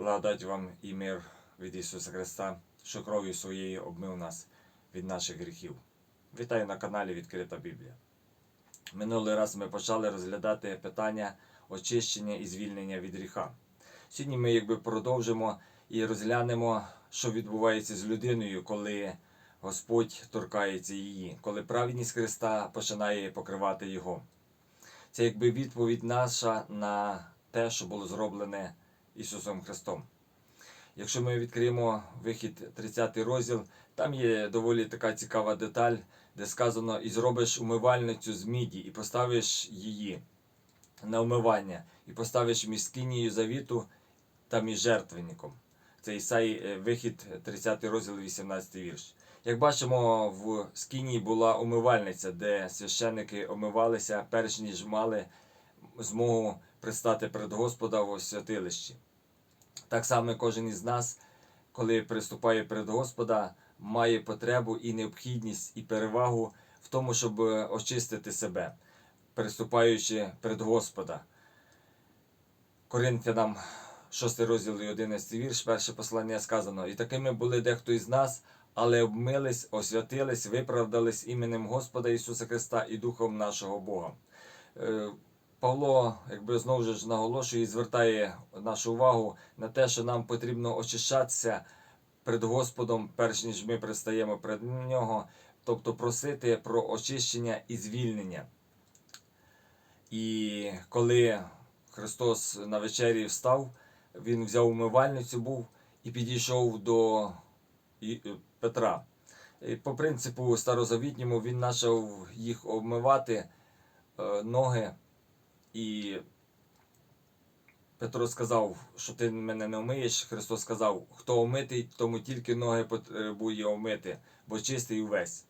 Благодать вам і мир від Ісуса Христа, що кров'ю своєю обмив нас від наших гріхів. Вітаю на каналі Відкрита Біблія. Минулий раз ми почали розглядати питання очищення і звільнення від гріха. Сьогодні ми якби продовжимо і розглянемо, що відбувається з людиною, коли Господь торкається її, коли праведність Христа починає покривати його. Це якби відповідь наша на те, що було зроблене Ісусом Христом. Якщо ми відкриємо вихід 30 розділ, там є доволі така цікава деталь, де сказано: і зробиш умивальницю з міді, і поставиш її на умивання, і поставиш між скинією завіту та між жертвенником. Це Ісаї, е, вихід 30 розділ, 18 вірш. Як бачимо, в скинії була умивальниця, де священники омивалися, перш ніж мали змогу пристати перед Господа в святилищі. Так само кожен із нас, коли приступає перед Господа, має потребу і необхідність, і перевагу в тому, щоб е, очистити себе, приступаючи перед Господа. Коринфянам 6 розділ і 11 вірш, перше послання сказано: І такими були дехто із нас, але обмились, освятились, виправдались іменем Господа Ісуса Христа і Духом нашого Бога. Е, Павло, якби знову ж наголошує і звертає нашу увагу на те, що нам потрібно очищатися перед Господом, перш ніж ми пристаємо перед Нього, тобто просити про очищення і звільнення. І коли Христос на вечері встав, Він взяв умивальницю був і підійшов до Петра. І по принципу старозавітньому він почав їх обмивати е, ноги. І Петро сказав, що ти мене не омиєш. Христос сказав, хто омитий, тому тільки ноги потребує омити, бо чистий увесь.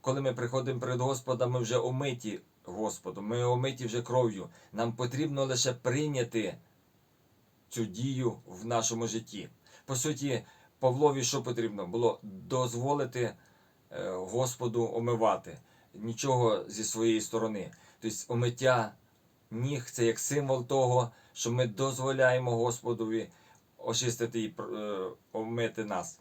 Коли ми приходимо перед Господа, ми вже омиті Господом, ми омиті вже кров'ю. Нам потрібно лише прийняти цю дію в нашому житті. По суті, Павлові що потрібно? Було дозволити е, Господу омивати. Нічого зі своєї сторони. Тобто омиття ніг це як символ того, що ми дозволяємо Господові очистити і е, омити нас.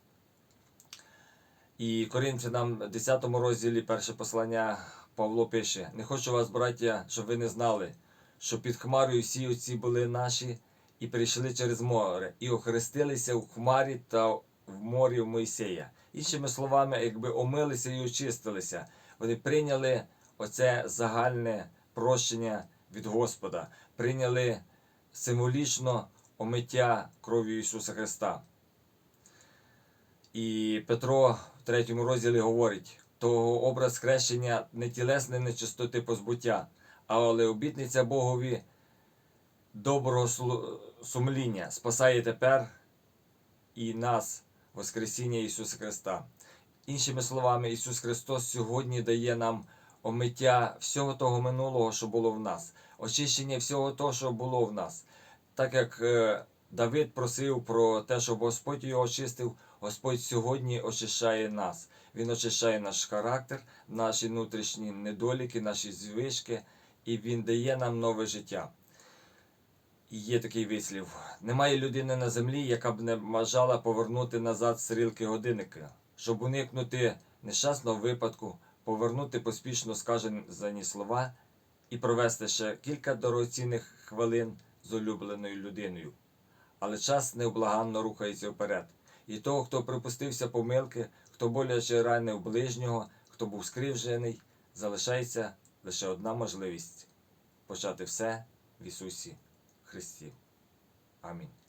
І Коринфянам 10 розділі перше послання Павло пише: Не хочу вас, браття, щоб ви не знали, що під хмарою всі оці були наші, і прийшли через море, і охрестилися в хмарі та в морі в Мойсея. Іншими словами, якби омилися і очистилися, вони прийняли оце загальне прощення від Господа, прийняли символічно омиття кров'ю Ісуса Христа. І Петро в третьому розділі говорить, того образ хрещення не тілесне нечистоти позбуття, але обітниця Богові доброго сумління спасає тепер і нас, Воскресіння Ісуса Христа. Іншими словами, Ісус Христос сьогодні дає нам омиття всього того минулого, що було в нас, очищення всього того, що було в нас. Так як е, Давид просив про те, щоб Господь його очистив, Господь сьогодні очищає нас. Він очищає наш характер, наші внутрішні недоліки, наші звички, і Він дає нам нове життя. І є такий вислів: немає людини на землі, яка б не бажала повернути назад стрілки годинника, щоб уникнути нещасного випадку, повернути поспішно сказані слова і провести ще кілька дорогоцінних хвилин з улюбленою людиною. Але час невблаганно рухається вперед. І того, хто припустився помилки, хто боляче ранив ближнього, хто був скривджений, залишається лише одна можливість почати все в Ісусі Христі. Амінь.